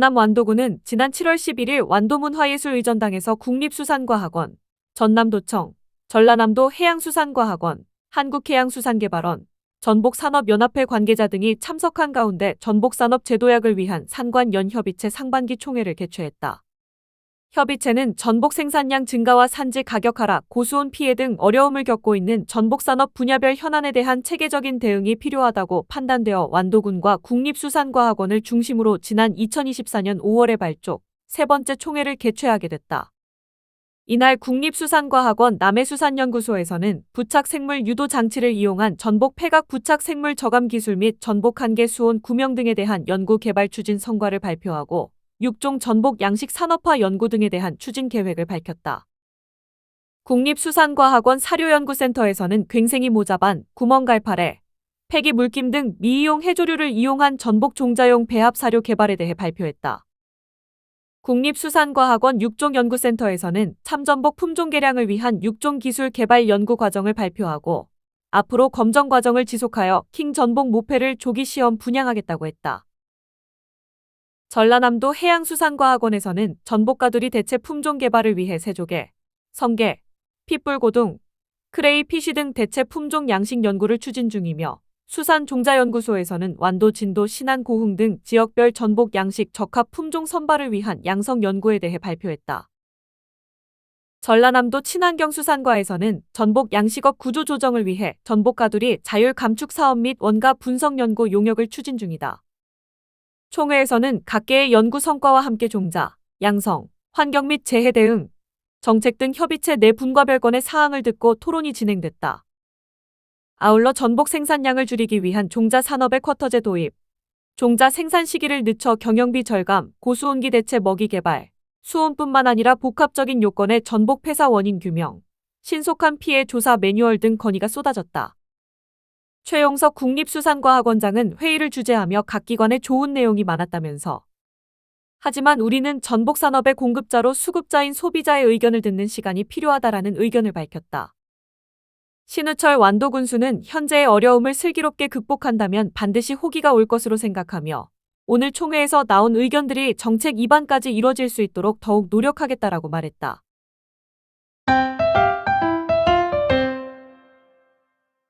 전남 완도군은 지난 7월 11일 완도문화예술의전당에서 국립수산과학원, 전남도청, 전라남도 해양수산과학원, 한국해양수산개발원, 전복산업연합회 관계자 등이 참석한 가운데 전복산업 제도약을 위한 산관연협의체 상반기 총회를 개최했다. 협의체는 전복 생산량 증가와 산지 가격 하락, 고수온 피해 등 어려움을 겪고 있는 전복산업 분야별 현안에 대한 체계적인 대응이 필요하다고 판단되어 완도군과 국립수산과학원을 중심으로 지난 2024년 5월에 발족 세 번째 총회를 개최하게 됐다. 이날 국립수산과학원 남해수산연구소에서는 부착생물 유도 장치를 이용한 전복 폐각 부착생물 저감 기술 및 전복 한계 수온 구명 등에 대한 연구 개발 추진 성과를 발표하고 육종 전복 양식 산업화 연구 등에 대한 추진 계획을 밝혔다. 국립수산과학원 사료연구센터에서는 괭생이 모자반, 구멍갈파래, 폐기 물김 등 미이용 해조류를 이용한 전복 종자용 배합 사료 개발에 대해 발표했다. 국립수산과학원 육종연구센터에서는 참전복 품종 개량을 위한 육종 기술 개발 연구 과정을 발표하고 앞으로 검정 과정을 지속하여 킹 전복 모패를 조기 시험 분양하겠다고 했다. 전라남도 해양수산과학원에서는 전복가두리 대체 품종 개발을 위해 세조개, 성게, 핏불고등, 크레이 피쉬 등 대체 품종 양식 연구를 추진 중이며 수산종자연구소에서는 완도 진도 신안 고흥 등 지역별 전복 양식 적합 품종 선발을 위한 양성 연구에 대해 발표했다. 전라남도 친환경수산과에서는 전복 양식업 구조 조정을 위해 전복 가두리 자율 감축 사업 및 원가 분석 연구 용역을 추진 중이다. 총회에서는 각계의 연구 성과와 함께 종자, 양성, 환경 및 재해 대응, 정책 등 협의체 내 분과별건의 사항을 듣고 토론이 진행됐다. 아울러 전복 생산량을 줄이기 위한 종자 산업의 쿼터제 도입, 종자 생산 시기를 늦춰 경영비 절감, 고수온기 대체 먹이 개발, 수온뿐만 아니라 복합적인 요건의 전복 폐사 원인 규명, 신속한 피해 조사 매뉴얼 등 건의가 쏟아졌다. 최용석 국립수산과학원장은 회의를 주재하며 각 기관에 좋은 내용이 많았다면서 하지만 우리는 전복 산업의 공급자로 수급자인 소비자의 의견을 듣는 시간이 필요하다라는 의견을 밝혔다. 신우철 완도군수는 현재의 어려움을 슬기롭게 극복한다면 반드시 호기가 올 것으로 생각하며 오늘 총회에서 나온 의견들이 정책 입안까지 이뤄질 수 있도록 더욱 노력하겠다라고 말했다.